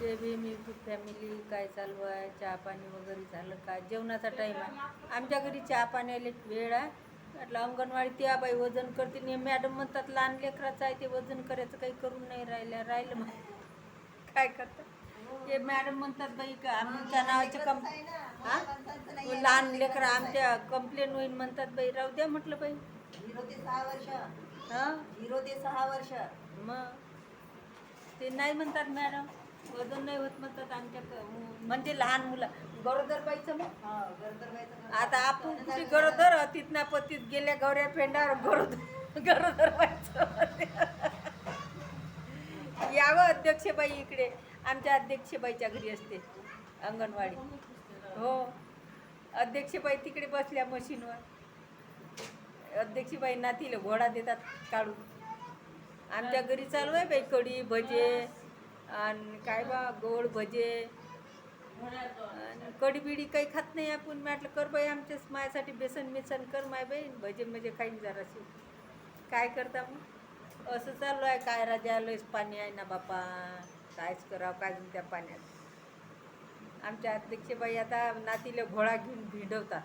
जे बी मी फॅमिली काय चालू आहे चहा पाणी वगैरे झालं का? जेवणाचा टाईम आहे. आमच्या घरी चहा पाण्याला वेळ आहे. म्हटलं अंगणवाडी त्या बाई वजन करते आणि मॅडम म्हणतात लहान लेकराचं आहे ते वजन करायचं काही करून नाही राहिलं. राहिलं मग काय करतात? ते मॅडम म्हणतात बाई का आमच्या नावाचं कम हा? लहान लेकरं आमच्या कंप्लेन होईल म्हणतात बाई राहू द्या म्हटलं बाई. झिरो ते सहा वर्ष. हां? झिरो ते सहा वर्ष. मग? ते नाही म्हणतात मॅडम. वजन नाही होत म्हणतात आमच्या म्हणजे लहान मुलं. गरोदर बाईचं मग? हा, गरोदर बाईचं गरोदर. आता आपण कुठे गरोदर? ना पतीत गेल्या गौऱ्या फेंडार गरोदर गरोदर बाईचं यावं अध्यक्षबाई इकडे. आमच्या अध्यक्षबाईच्या घरी असते अंगणवाडी. हो. अध्यक्षबाई तिकडे बसल्या मशीनवर. अध्यक्षबाई नातीला घोडा देतात काढून. आमच्या घरी चालू आहे बाई कढी भजे. आणि काय बा गोड भजे. आणि कढी बिडी काही खात नाही आपण. म्हटलं कर बाई आमच्याच मायासाठी बेसन बेसन कर माय बाई. भजे म्हणजे खाईन जराशी. काय करता मग? असं चालू आहे. काय राजा लयच पाणी आहे ना बापा. कायच करावं काय त्या पाण्यात? आमच्या अध्यक्षबाई आता नातीला घोडा घेऊन भिडवतात.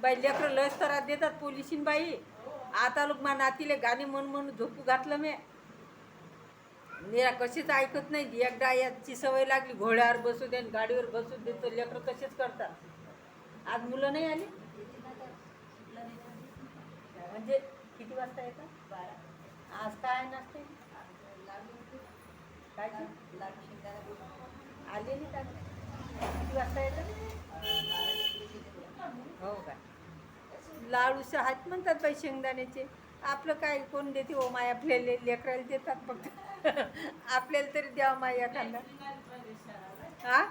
बाई लेकरं लस तर देतात पोलिसीन बाई. आता लोक मा नातीले गाणे म्हणून म्हणून झोपू घातलं मी. निरा कशीच ऐकत नाही. एकदा याची सवय लागली घोड्यावर बसू दे आणि गाडीवर बसू दे तर लेकरं कसेच करतात. आज मुलं नाही आली? म्हणजे किती वाजता येतात? बारा. आज काय नसते काय आले नाही का? किती वाजता येतात? हो काय लाडूस आहेत म्हणतात बाई शेंगदाण्याचे. आपलं काय कोण देते ओ माया आपल्याला लेकराला देतात फक्त. आपल्याला तरी द्यावा माय एखादा. हा?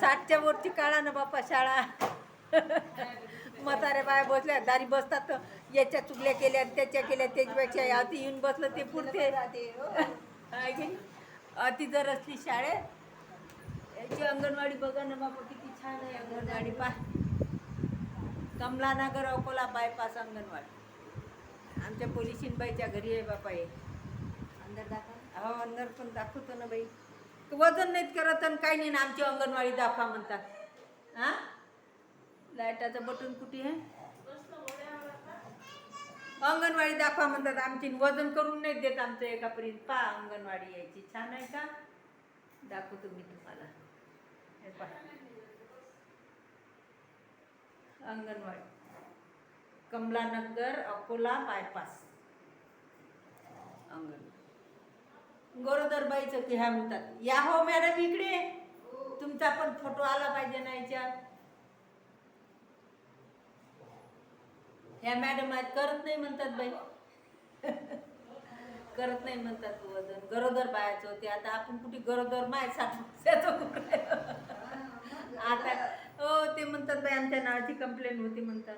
साठच्या वरची काढा ना बापा शाळा. म्हातारे बाया बसल्या दारी बसतात याच्या चुकल्या केल्या त्याच्या केल्या त्याच्यापेक्षा अति येऊन बसलं ते पुरते. राहते, अति जर असली शाळेत याची अंगणवाडी बघा ना बाबा किती छान आहे अंगणवाडी. पा कमलानगर अकोला बायपास अंगणवाडी. आमच्या पोलिसीनबाईच्या घरी आहे बापा हे. अंदर दाखवा. हो अंदर पण दाखवतो ना बाई. वजन नाहीत करत आणि काही नाही ना आमची अंगणवाडी दाखवा म्हणतात. हा? लाईटाचं बटन कुठे आहे? अंगणवाडी दाखवा म्हणतात आमची. वजन करून नाही देत आमचं एकापर्यंत. पा अंगणवाडी यायची. छान आहे का? दाखवतो मी तुम्हाला. हे पहा. अंगणवाडी. कमलानगर अकोला बायपास अंगणवाडी गरोदरबाईचं की ह्या म्हणतात. या हो मॅडम इकडे. तुमचा पण फोटो आला पाहिजे ना याच्यात. ह्या मॅडम आहेत करत नाही म्हणतात बाई. करत नाही म्हणतात वजन. गरोदर बायाचं होते आता आपण कुठे गरोदर माय आता हो ते म्हणतात बाई आमच्या नावाची कंप्लेंट होती म्हणतात.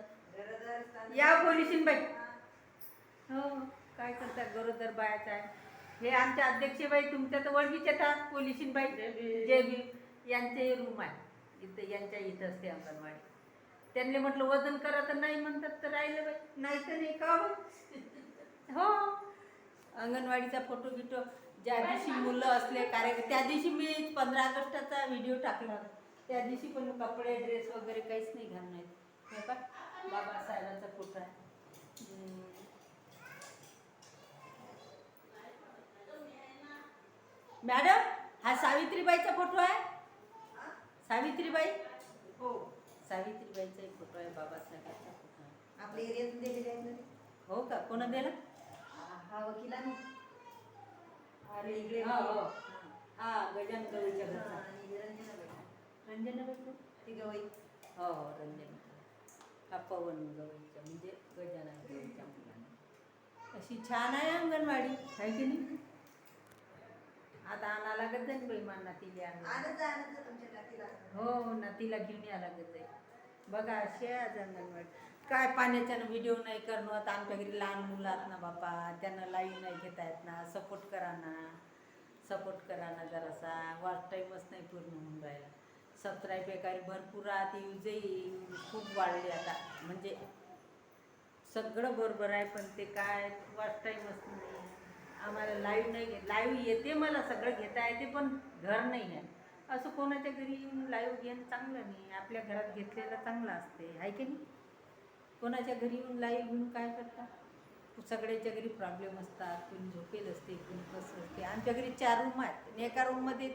या पोलिसीन बाई. हो काय करतात गरोदर बायाचं आहे. हे आमच्या अध्यक्षबाई तुमच्या तर वडगीच्या येतात पोलिसीन बाई. जे बी यांचे रूम आहे. इथं यांच्या इथं असते अंगणवाडी. त्यांनी म्हटलं वजन करा तर नाही म्हणतात तर राहिलं बाई. नाही तर नाही का हो? हो. अंगणवाडीचा फोटो गिटो ज्या दिवशी मुलं असले कार्यक्रम त्या दिवशी मी पंधरा ऑगस्टचा व्हिडिओ टाकला होता. त्या दिवशी पण कपडे ड्रेस वगैरे काहीच नाही घालणार. का बाबासाहेबांचा फोटो आहे. मॅडम हा सावित्रीबाईचा फोटो आहे सावित्रीबाई हो सावित्रीबाईचा एक फोटो आहे बाबासाहेबांचा फोटो आहे आपल्या एरियातून दिलेले आहेत ना ते. हो का कोणा दिला हा हा वकिलाने अरे इकडे हा हो हा. हा गजान गवळीच्या हा, घरचा आणि रंजना बाई. रंजना? ती गवई हो हो रंजना हा पवन म्हणजे गजानन गवळीच्या मुलाने. अशी छान आहे अंगणवाडी आहे की नाही? आता आणा लागत जाईल बाई मान नातीला. हो नातीला घेऊन या लागत जाईल बघा अशी आहे आज अंगणवाडी. काय पाण्याच्यानं व्हिडिओ नाही करणं आता आमच्या घरी लहान मुलं आहेत ना बापा त्यांना लाईव्ह नाही घेता येत ना सपोर्ट करा ना. सपोर्ट करा ना जरासा वॉच टाईमच नाही पूर्ण होऊन राहिला. सबस्क्राईब एकारी भरपूर राहते यूजही खूप वाढले आता. म्हणजे सगळं बरोबर आहे पण ते काय वॉच मस्त नाही आम्हाला लाईव्ह नाही लाईव्ह येते मला सगळं घेता येते पण घर नाही आहे. असं कोणाच्या घरी येऊन लाईव्ह घेणं चांगलं नाही आपल्या घरात घेतलेलं चांगलं असते. आहे की नाही? कोणाच्या घरी येऊन लाईव्ह घेऊन काय करता? सगळ्याच्या घरी प्रॉब्लेम असतात. कोणी झोपेल असते कोणी कसं असते. आमच्या घरी चार रूम आहेत. आणि एका रूममध्ये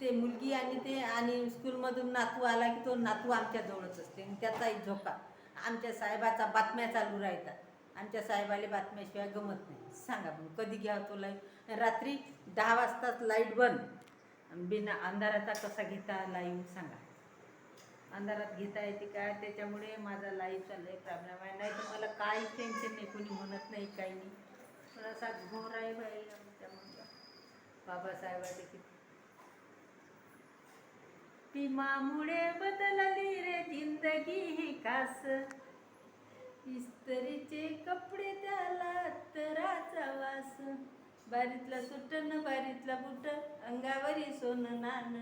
ते मुलगी आणि ते आणि स्कूलमधून नातू आला की तो नातू आमच्याजवळच असते. आणि त्याचाही झोका. आमच्या साहेबाचा बातम्या चालू राहतात. आमच्या साहेबाला बातम्याशिवाय गमत नाही. सांगा मग कधी घ्या तो लाईव्ह रात्री दहा वाजताच लाइट बंद. बिना अंधाराचा कसा घेता लाईव्ह सांगा. अंधारात घेता येते काय त्याच्यामुळे माझा लाईव्हचा लय प्रॉब्लेम आहे. नाही तर मला काही टेन्शन नाही. कोणी म्हणत नाही काही नाही. थोडासा असा घोर आहे बाई आमच्या मुलगा. बाबासाहेबाचे किती प्रेमामुळे बदलली रे जिंदगी ही खास. इस्त्रीचे कपडे त्याला तराचा वास. बारीतला सुटन बारीतला बुट अंगावरी सोनं नान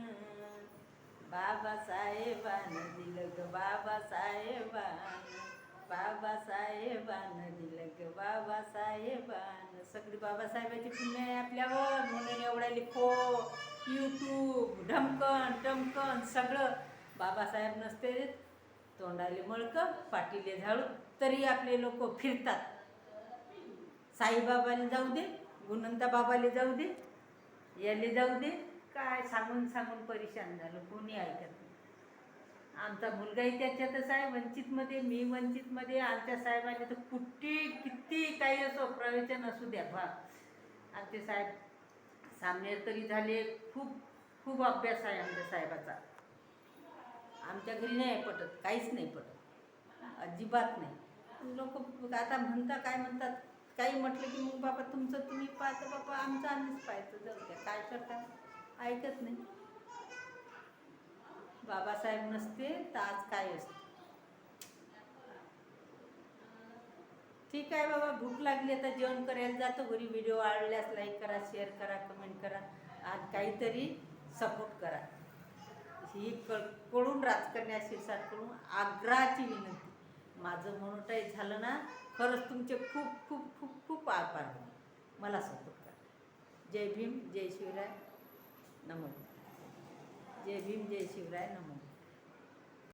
बाबासाहेबानं दिलं ग बाबासाहेबान. बाबासाहेबानं दिलं ग बाबासाहेबान. सगळी बाबासाहेबाची पुण्य आहे आपल्यावर. म्हणून एवढ्या लिखो यूट्यूब ढमकण टमकण सगळं. बाबासाहेब नसते तोंडाले मळकं पाटीले झाडू. तरी आपले लोक फिरतात. साईबाबाला जाऊ दे गुणंता बाबाले जाऊ दे याले जाऊ दे. काय सांगून सांगून परेशान झालं कोणी ऐकत नाही. आमचा मुलगाही त्याच्यातच आहे वंचितमध्ये मी वंचितमध्ये आमच्या साहेबांनी तर कुठे किती काही असो प्रवचन असू द्या बा. आमचे साहेब सामने तरी झाले खूप खूप अभ्यास आहे आमच्या साहेबाचा. आमच्या घरी नाही पटत काहीच नाही पटत. अजिबात नाही. लोक आता म्हणता काय म्हणतात? काही म्हटलं की मग बाबा तुमचं तुम्ही पाहतं बाबा आमचं आम्हीच पाहायचं जाऊ द्या काय करता? ऐकत नाही. बाबासाहेब नसते तर आज काय असते? ठीक आहे बाबा भूक लागली आता जेवण करायला जातो. घरी व्हिडिओ आवडल्यास लाईक करा शेअर करा कमेंट करा. आज काहीतरी सपोर्ट करा. ही क कडून राजकारण्या शिरसाटकडून आग्रहाची विनंती. माझं मोनोटाईज झालं ना खरंच तुमचे खूप खूप खूप खूप आभार मला सपोर्ट करा. जय भीम जय शिवराय. नमो जय भीम जय शिवराय. नमो.